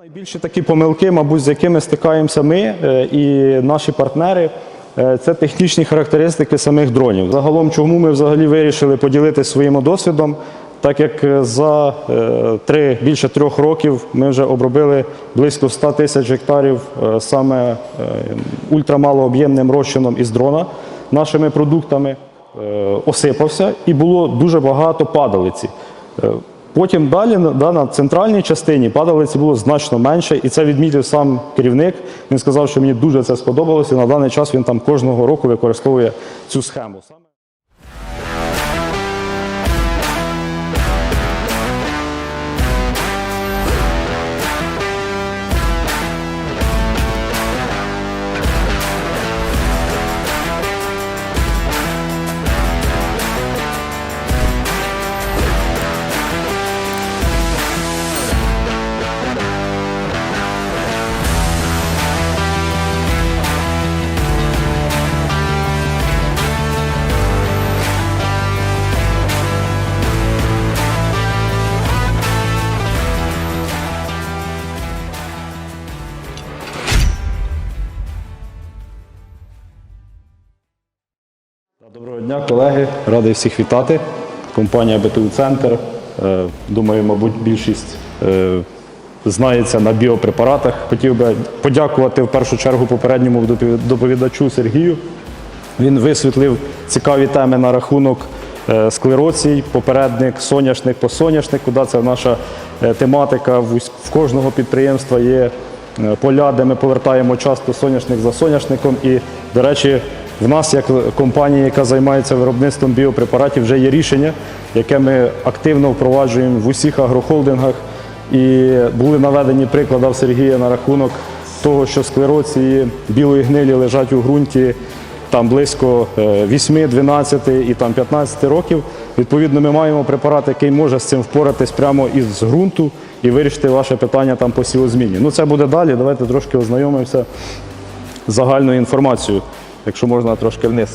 Найбільші такі помилки, мабуть, з якими стикаємося ми е, і наші партнери, е, це технічні характеристики самих дронів. Загалом, чому ми взагалі вирішили поділитися своїм досвідом, так як е, за три, більше трьох років ми вже обробили близько 100 тисяч гектарів саме ультрамалооб'ємним розчином із дрона нашими продуктами, осипався і було дуже багато падалиці. Потім далі да, на центральній частині падалиці було значно менше, і це відмітив сам керівник. Він сказав, що мені дуже це сподобалося. і На даний час він там кожного року використовує цю схему. Радий всіх вітати. Компанія БТУ Центр. Е, Думаю, мабуть, більшість е, знається на біопрепаратах. Хотів би подякувати в першу чергу попередньому доповідачу Сергію. Він висвітлив цікаві теми на рахунок е, склероцій, попередник, соняшник по соняшнику. Да, це наша тематика. В кожного підприємства є поля, де ми повертаємо часто соняшник за соняшником. І, до речі, в нас, як компанія, яка займається виробництвом біопрепаратів, вже є рішення, яке ми активно впроваджуємо в усіх агрохолдингах. І були наведені приклади в Сергія на рахунок того, що склероції білої гнилі лежать у ґрунті там близько е, 8, 12 і там 15 років. Відповідно, ми маємо препарат, який може з цим впоратись прямо із ґрунту і вирішити ваше питання там по сівозміні. Ну це буде далі. Давайте трошки ознайомимося з загальною інформацією, якщо можна трошки вниз.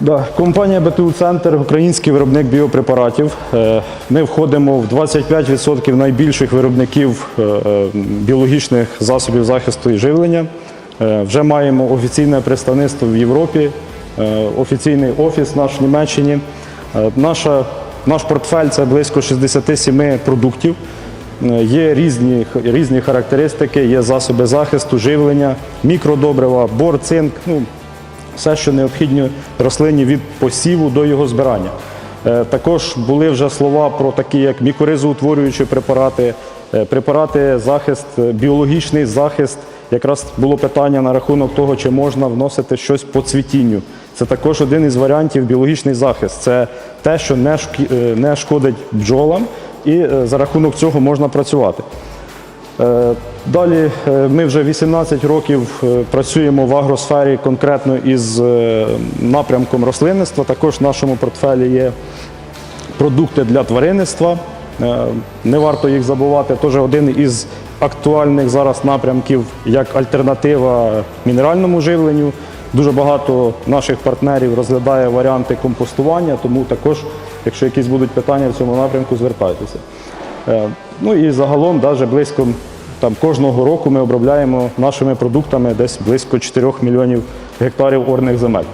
Да, компанія БТУ Центр, український виробник біопрепаратів. Е, Ми входимо в 25% найбільших виробників е, е, біологічних засобів захисту і живлення. Вже маємо офіційне представництво в Європі, офіційний офіс наш в Німеччині. Наша, наш портфель це близько 67 продуктів. Є різні, різні характеристики, є засоби захисту, живлення, мікродобрива, бор, цинк. Ну, все, що необхідно рослині від посіву до його збирання. Е, Також були вже слова про такі, як мікоризоутворюючі препарати, е, препарати захист, е, біологічний захист. Якраз було питання на рахунок того, чи можна вносити щось по цвітінню. Це також один із варіантів біологічний захист. Це те, що не шкодить бджолам, і е, за рахунок цього можна працювати. Е, Далі е, ми вже 18 років працюємо в агросфері конкретно із напрямком рослинництва. Також в нашому портфелі є продукти для тваринництва. Не варто їх забувати. Теж один із актуальних зараз напрямків як альтернатива мінеральному живленню. Дуже багато наших партнерів розглядає варіанти компостування, тому також, якщо якісь будуть питання в цьому напрямку, звертайтеся. Е, Ну і загалом, навіть близько там, кожного року ми обробляємо нашими продуктами десь близько 4 мільйонів гектарів орних земель,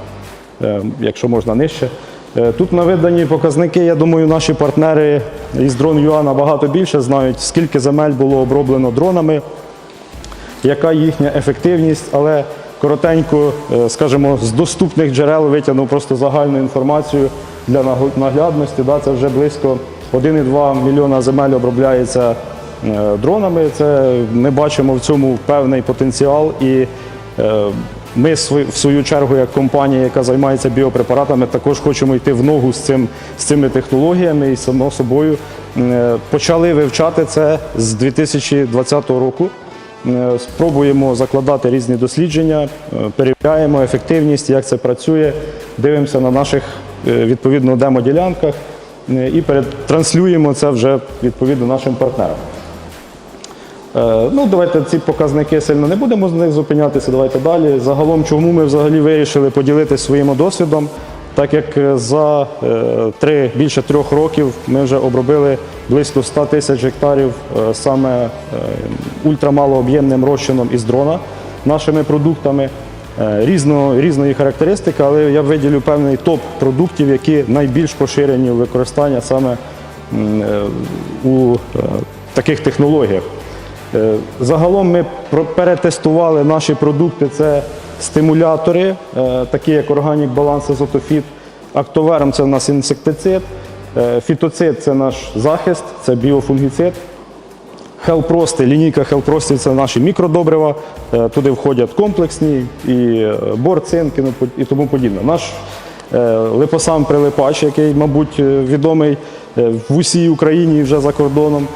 Е, якщо можна нижче. Е, Тут наведені показники, я думаю, наші партнери із Drone.ua набагато більше знають, скільки земель було оброблено дронами, яка їхня ефективність, але коротенько, скажімо, з доступних джерел витягнув просто загальну інформацію для нагл- наглядності. Да, це вже близько 1,2 мільйона земель обробляється е, дронами. Це ми бачимо в цьому певний потенціал і. е, Ми в свою чергу, як компанія, яка займається біопрепаратами, також хочемо йти в ногу з, цим, з цими технологіями і само собою е, почали вивчати це з 2020 року. Спробуємо закладати різні дослідження, перевіряємо ефективність, як це працює, дивимося на наших відповідно демоділянках е, і перед- транслюємо це вже відповідно нашим партнерам. Е, Ну, давайте ці показники сильно не будемо з них зупинятися. Давайте далі. Загалом, чому ми взагалі вирішили поділитися своїм досвідом? так як е, за е, три, більше трьох років ми вже обробили близько 100 тисяч гектарів е, саме е, ультрамалооб'ємним розчином із дрона нашими продуктами. Е, Різно, різної характеристики, але я виділю певний топ продуктів, які найбільш поширені у використання саме е, у е, таких технологіях. Загалом ми перетестували наші продукти. Це стимулятори, такі як Organic Balance Azotofit, Актоверм це у нас інсектицид, фітоцид це наш захист, це біофунгіцид. Хелпрости, лінійка Хелпростів це наші мікродобрива, е, туди входять комплексні і е, і ну, і тому подібне. Наш е, липосам прилипач, який, мабуть, відомий в усій Україні вже за кордоном.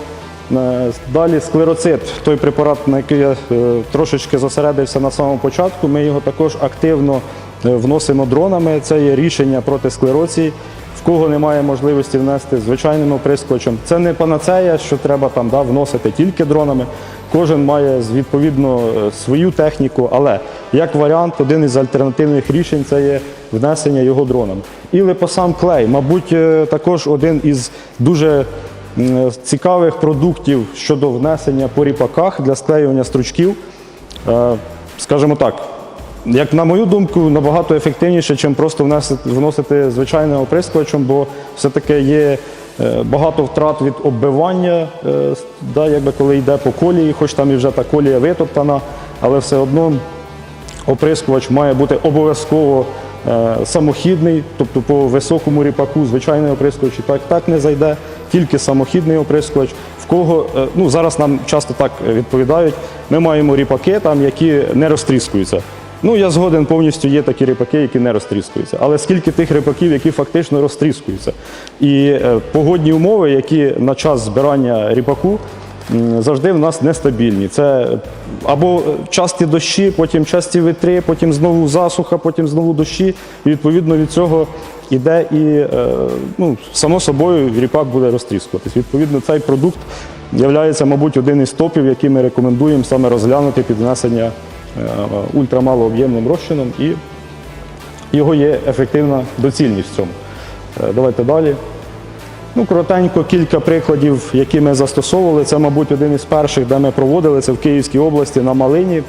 Далі склероцит, той препарат, на який я трошечки зосередився на самому початку. Ми його також активно вносимо дронами. Це є рішення проти склероції. Кого немає можливості внести звичайним оприскувачем. Це не панацея, що треба там да, вносити тільки дронами. Кожен має відповідно е, свою техніку, але як варіант, один із альтернативних рішень це є внесення його дронами. І липосам клей, мабуть, е, також один із дуже цікавих продуктів щодо внесення по ріпаках для склеювання стручків. Е, Скажімо так, як на мою думку, набагато ефективніше, ніж просто вносити, звичайним оприскувачем, бо все-таки є е, багато втрат від оббивання, е, да, якби коли йде по колії, хоч там і вже та колія витоптана, але все одно оприскувач має бути обов'язково е, самохідний, тобто по високому ріпаку звичайний оприскувач і так, так не зайде, тільки самохідний оприскувач. В кого, ну зараз нам часто так відповідають, ми маємо ріпаки, там, які не розтріскуються. Ну, я згоден повністю є такі ріпаки, які не розтріскуються. Але скільки тих ріпаків, які фактично розтріскуються? І е, погодні умови, які на час збирання ріпаку завжди в нас нестабільні. Це або часті дощі, потім часті вітри, потім знову засуха, потім знову дощі. І відповідно від цього іде і е, ну, само собою ріпак буде розтріскуватись. Відповідно, цей продукт є, мабуть, один із топів, який ми рекомендуємо саме розглянути під внесення е, ультрамалооб'ємним розчином, і його є ефективна доцільність в цьому. Е, Давайте далі. Ну, коротенько кілька прикладів, які ми застосовували. Це, мабуть, один із перших, де ми проводили це в Київській області на Малині.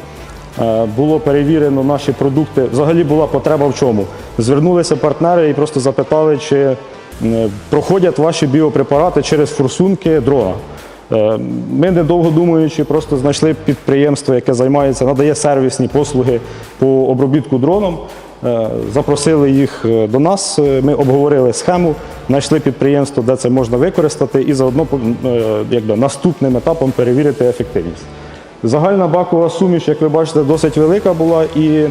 Е, Було перевірено наші продукти. Взагалі була потреба в чому? Звернулися партнери і просто запитали, чи е, проходять ваші біопрепарати через форсунки дрона. Е, Ми, недовго думаючи, просто знайшли підприємство, яке займається, надає сервісні послуги по обробітку дроном. Е, Запросили їх е, до нас, ми обговорили схему, знайшли підприємство, де це можна використати, і заодно якби, наступним етапом перевірити ефективність. Загальна бакова суміш, як ви бачите, досить велика була і,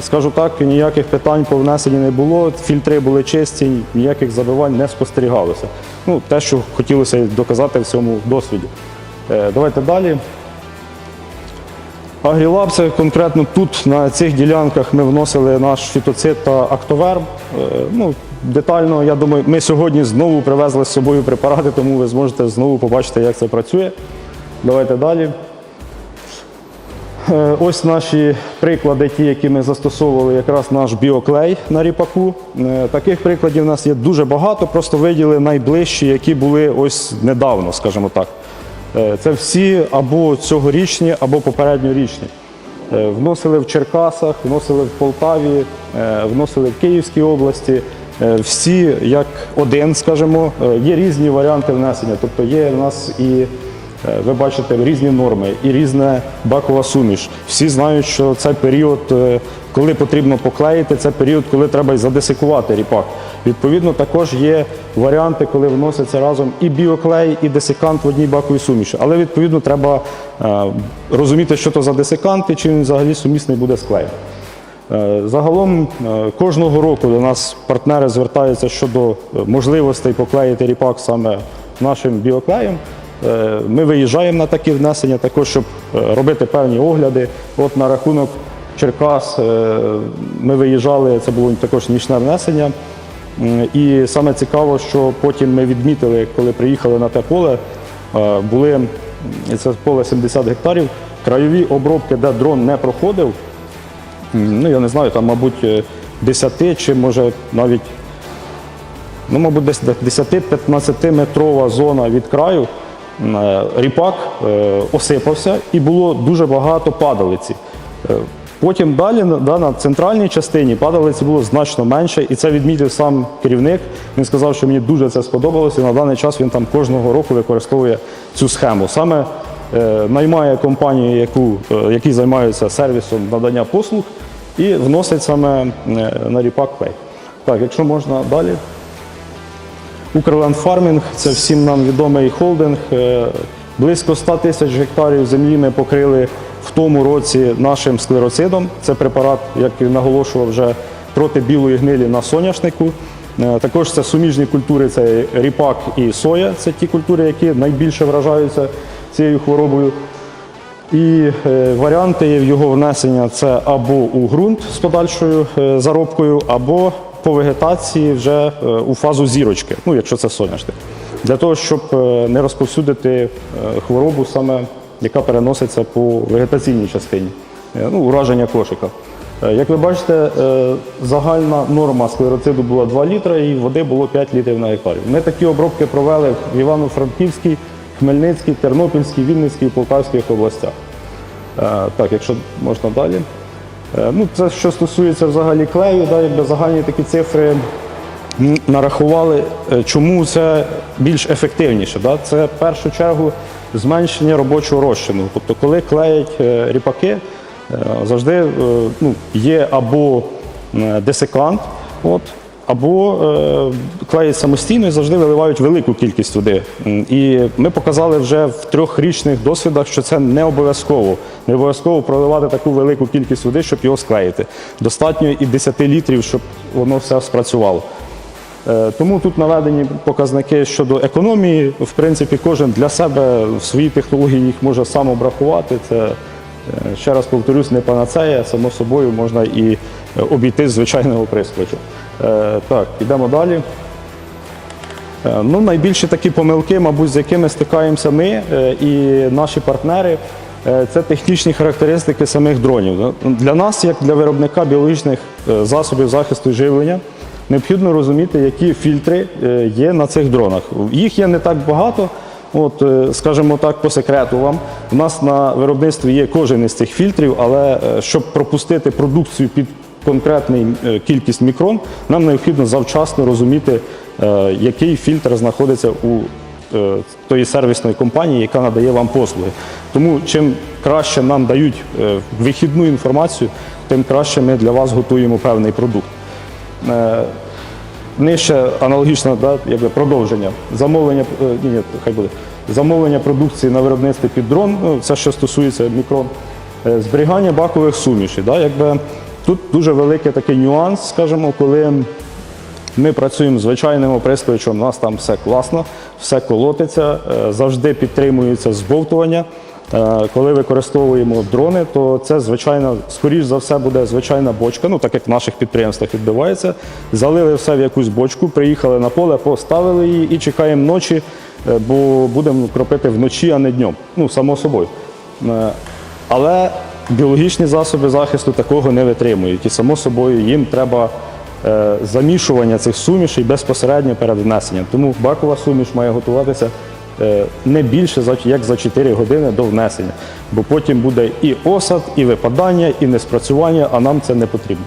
скажу так, ніяких питань по внесенні не було. Фільтри були чисті, ніяких забивань не спостерігалося. Ну, те, що хотілося доказати в цьому досвіді. Е, Давайте далі. Агрілаб це конкретно тут, на цих ділянках, ми вносили наш фітоцид та актоверм. Е, Ну, детально, я думаю, ми сьогодні знову привезли з собою препарати, тому ви зможете знову побачити, як це працює. Давайте далі. Е, Ось наші приклади, ті, які ми застосовували, якраз наш біоклей на ріпаку. Е, Таких прикладів у нас є дуже багато, просто виділи найближчі, які були ось недавно, скажімо так. Е, Це всі або цьогорічні, або попередньорічні. Вносили в Черкасах, вносили в Полтаві, вносили в Київській області. Всі як один, скажімо, є різні варіанти внесення. Тобто є у нас і Ви бачите різні норми і різна бакова суміш. Всі знають, що це період, е, коли потрібно поклеїти, це період, коли треба й задесикувати ріпак. Відповідно, також є варіанти, коли вноситься разом і біоклей, і десикант в одній баковій суміші. Але відповідно треба е, розуміти, що то за десикант і чи він взагалі сумісний буде з клеєм. Е, Загалом е, кожного року до нас партнери звертаються щодо е, можливостей поклеїти ріпак саме нашим біоклеєм. Е, Ми виїжджаємо на такі внесення, також щоб е, робити певні огляди. От на рахунок Черкас е, ми виїжджали, це було також нічне внесення. І саме цікаво, що потім ми відмітили, коли приїхали на те поле, були це поле 70 гектарів, краєві обробки, де дрон не проходив. Ну, я не знаю, там, мабуть, е, 10 чи може навіть ну, мабуть, десь 10-15 метрова зона від краю. Ріпак е, осипався і було дуже багато падалиці. Е, Потім далі да, на центральній частині падалиці було значно менше, і це відмітив сам керівник. Він сказав, що мені дуже це сподобалося. і На даний час він там кожного року використовує цю схему. Саме е, наймає компанію, яку, е, які займаються сервісом надання послуг, і вносить саме е, на ріпак клей. Так, якщо можна далі. Укрленд Фармінг це всім нам відомий холдинг. Е, Близько 100 тисяч гектарів землі ми покрили в тому році нашим склероцидом. Це препарат, як наголошував вже проти білої гнилі на соняшнику. Е, Також це суміжні культури, це ріпак і соя. Це ті культури, які найбільше вражаються цією хворобою. І е, варіанти його внесення це або у ґрунт з подальшою заробкою, або по вегетації вже е, у фазу зірочки, ну якщо це соняшник, для того, щоб е, не розповсюдити е, хворобу, саме яка переноситься по вегетаційній частині, ну, ураження кошика. Як ви бачите, загальна норма склероциду була 2 літри і води було 5 літрів на гектар. Ми такі обробки провели в Івано-Франківській, Хмельницькій, Тернопільській, Вінницькій і Полтавських областях. Так, якщо можна далі. Е, Ну, це що стосується взагалі клею, да, якби загальні такі цифри нарахували, е, чому це більш ефективніше. Да? Це в першу чергу зменшення робочого розчину. Тобто, коли клеять е, ріпаки, завжди ну, є або десикант, от, або е, клеять самостійно і завжди виливають велику кількість води. І ми показали вже в трьохрічних досвідах, що це не обов'язково. Не обов'язково проливати таку велику кількість води, щоб його склеїти. Достатньо і 10 літрів, щоб воно все спрацювало. Е, Тому тут наведені показники щодо економії. В принципі, кожен для себе в своїй технології їх може сам обрахувати. Це, е, ще раз повторюсь, не панацея, само собою можна і е, обійти звичайного прискочу. Е, Так, йдемо далі. Е, Ну, найбільші такі помилки, мабуть, з якими стикаємося ми е, і наші партнери, це технічні характеристики самих дронів. Для нас, як для виробника біологічних засобів захисту живлення, необхідно розуміти, які фільтри є на цих дронах. Їх є не так багато. От, скажімо так, по секрету вам, у нас на виробництві є кожен із цих фільтрів, але щоб пропустити продукцію під конкретну кількість мікрон, нам необхідно завчасно розуміти, е, який фільтр знаходиться у е, тої сервісної компанії, яка надає вам послуги. Тому чим краще нам дають е, вихідну інформацію, тим краще ми для вас готуємо певний продукт. Е, Нижче аналогічно да, якби продовження. Замовлення, е, ні, ні, хай буде. Замовлення продукції на виробництві під дрон, ну, це що стосується мікрон. Е, Зберігання бакових сумішей. Да, якби, тут дуже великий такий нюанс, скажімо, коли ми працюємо звичайним оприскувачем, у нас там все класно, все колотиться, е, завжди підтримується збовтування. Е, Коли використовуємо дрони, то це звичайно, скоріш за все, буде звичайна бочка, ну так як в наших підприємствах відбувається. Залили все в якусь бочку, приїхали на поле, поставили її і чекаємо ночі, е, бо будемо кропити вночі, а не днем. Ну, само собою. Але біологічні засоби захисту такого не витримують. І само собою їм треба е, замішування цих сумішей безпосередньо перед внесенням. Тому бакова суміш має готуватися е, не більше як за 4 години до внесення, бо потім буде і осад, і випадання, і неспрацювання, а нам це не потрібно.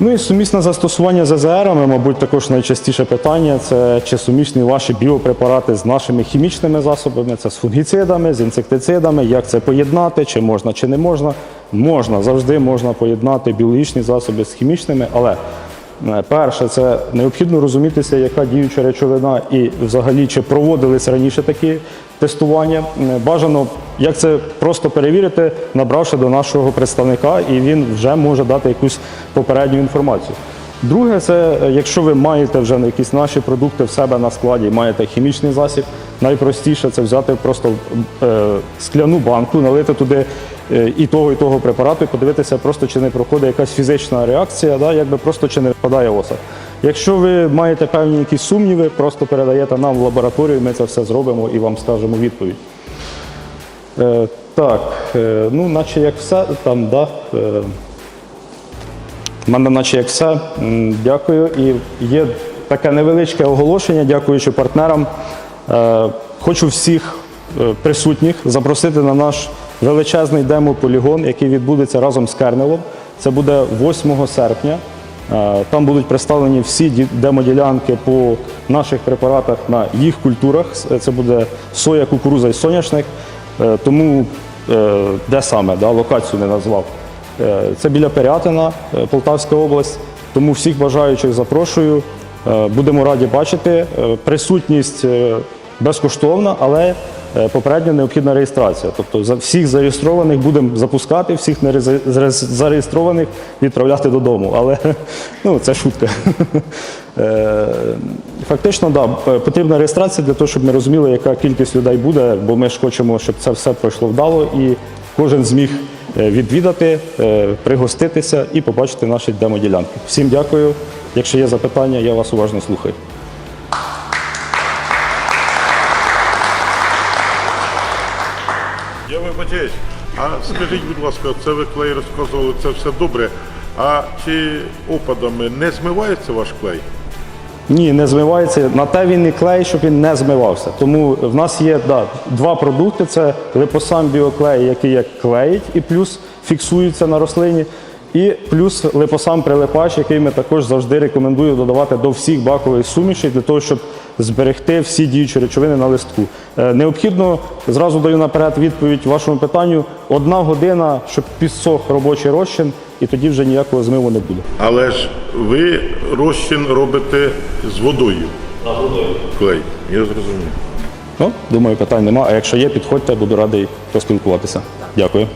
Ну і сумісне застосування з АЗРами, мабуть, також найчастіше питання це чи сумісні ваші біопрепарати з нашими хімічними засобами, це з фунгіцидами, з інсектицидами, як це поєднати, чи можна, чи не можна. Можна, завжди можна поєднати біологічні засоби з хімічними, але перше, це необхідно розумітися, яка діюча речовина і взагалі чи проводились раніше такі тестування. Е, Бажано, як це просто перевірити, набравши до нашого представника, і він вже може дати якусь попередню інформацію. Друге, це е, якщо ви маєте вже якісь наші продукти в себе на складі, маєте хімічний засіб, найпростіше це взяти просто е, скляну банку, налити туди е, і того, і того препарату, і подивитися, просто чи не проходить якась фізична реакція, да, якби просто чи не випадає осад. Якщо ви маєте певні якісь сумніви, просто передаєте нам в лабораторію, ми це все зробимо і вам скажемо відповідь. Е, так, е, ну, наче як все там, да. Е, У мене наче як все. Дякую. І є таке невеличке оголошення, дякуючи партнерам. Е, Хочу всіх е, присутніх запросити на наш величезний демо-полігон, який відбудеться разом з Кернелом. Це буде 8 серпня. Е, Там будуть представлені всі демоділянки по наших препаратах на їх культурах. Це буде соя, кукуруза і соняшник. Тому де саме, да, локацію не назвав. Це біля Пирятина, Полтавська область. Тому всіх бажаючих запрошую. Будемо раді бачити. Присутність безкоштовна, але е, попередньо необхідна реєстрація. Тобто за всіх зареєстрованих будемо запускати, всіх не зареєстрованих відправляти додому. Але ну, це шутка. Е, Фактично, да, потрібна реєстрація для того, щоб ми розуміли, яка кількість людей буде, бо ми ж хочемо, щоб це все пройшло вдало і кожен зміг е, відвідати, пригоститися і побачити наші демоділянки. Всім дякую. Якщо є запитання, я вас уважно слухаю. Вибачаюсь. А скажіть, будь ласка, це ви клей розказували, це все добре. А чи опадами не змивається ваш клей? Ні, не змивається. На те він і клей, щоб він не змивався. Тому в нас є да, два продукти: це липосам біоклей, який як клеїть і плюс фіксується на рослині. І плюс липосам прилипач, який ми також завжди рекомендую додавати до всіх бакових сумішей для того, щоб зберегти всі діючі речовини на листку. Е, Необхідно зразу даю наперед відповідь вашому питанню: одна година, щоб підсох робочий розчин, і тоді вже ніякого змиву не буде. Але ж ви розчин робите з водою. А водою. Клей. Я зрозумів. Ну, думаю, питань нема. А якщо є, підходьте, буду радий поспілкуватися. Дякую.